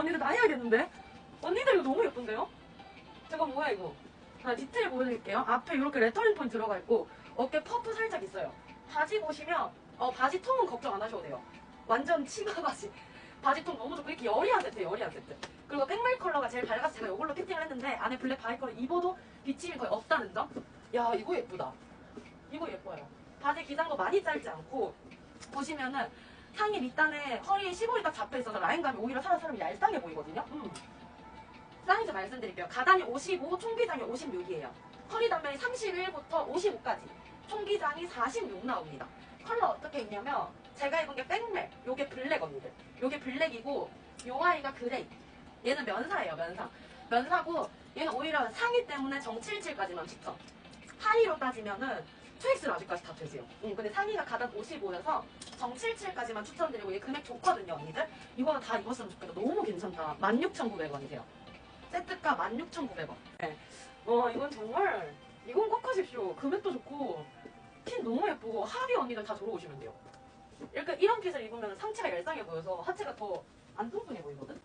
언니들 나 해야겠는데? 언니들 이거 너무 예쁜데요? 잠깐 뭐야 이거? 자, 디테일 보여드릴게요. 앞에 이렇게 레터링 폰이 들어가 있고 어깨 퍼프 살짝 있어요. 바지 보시면 어, 바지 통은 걱정 안 하셔도 돼요. 완전 치마 바지. 바지 통 너무 좋고 이렇게 여리한 세트, 여리한 세트. 그리고 백말 컬러가 제일 밝아서 제가 이걸로 피팅을 했는데 안에 블랙 바이컬을 입어도 비침이 거의 없다는 점? 야 이거 예쁘다. 이거 예뻐요. 바지 기장도 많이 짧지 않고 보시면은 상의 밑단에 허리에 시볼이 딱 잡혀 있어서 라인감이 오히려 사람 사람이 얄쌍해 보이거든요. 음. 사이즈 말씀드릴게요. 가단이 55, 총기장이 56이에요. 허리 단면이 31부터 55까지. 총기장이 46 나옵니다. 컬러 어떻게 있냐면 제가 입은 게 백멜, 요게 블랙 언니들. 요게 블랙이고 요 아이가 그레이. 얘는 면사예요, 면사. 면사고 얘는 오히려 상의 때문에 정77까지만 추천. 하의로 따지면은 초엑스로 아직까지 다 되세요. 응, 근데 상의가 가단 55여서 정 77까지만 추천드리고 얘 금액 좋거든요, 언니들. 이거는 다 입었으면 좋겠다. 너무 괜찮다. 16,900원이세요. 세트가 16,900원. 네. 와, 이건 정말, 이건 꼭 하십시오. 금액도 좋고, 핏 너무 예쁘고, 하비 언니들 다 들어오시면 돼요. 이렇게 이런 핏을 입으면 상체가 얄쌍해 보여서 하체가 더 안 뚱뚱해 보이거든?